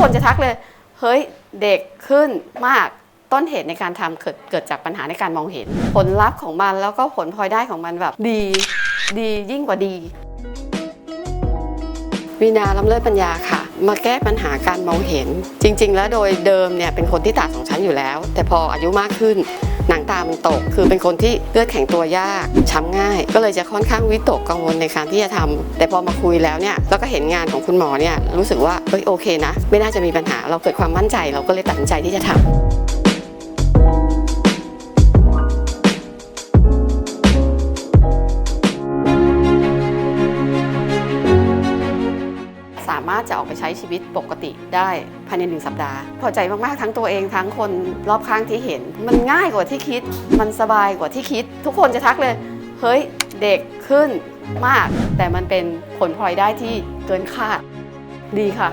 คนจะทักเลย เฮ้ยเด็กขึ้นมากต้นเหตุในการทำเกิดเกิดจากปัญหาในการมองเห็น ผลลัพธ์ของมันแล้วก็ผลพลอยได้ของมันแบบดี ดียิ่งกว่าดีวีนาล้ำเลิศปัญญาค่ะ มาแก้ปัญหาการมองเห็น จริง ๆ แล้วโดยเดิมเนี่ยเป็นคนที่ตาสองชั้นอยู่แล้ว แต่พออายุมากขึ้น หนังตามันตก คือเป็นคนที่เลือดแข็งตัวยากช้ำง่าย ก็เลยจะค่อนข้างวิตกกังวลในการที่จะทำแต่พอมาคุยแล้วเนี่ยแล้วก็เห็นงานของคุณหมอเนี่ยรู้สึกว่าเฮ้ยโอเคนะ ไม่น่าจะมีปัญหาเราเกิดความมั่นใจ เราก็เลยตัดสินใจที่จะทำ สามารถจะออกไปใช้ชีวิตปกติได้ภายในหนึ่งสัปดาห์ พอใจมากๆทั้งตัวเองทั้งคนรอบข้างที่เห็น มันง่ายกว่าที่คิด มันสบายกว่าที่คิด ทุกคนจะทักเลย เฮ้ยเด็กขึ้นมาก แต่มันเป็นผลพลอยได้ที่เกินคาด ดีค่ะ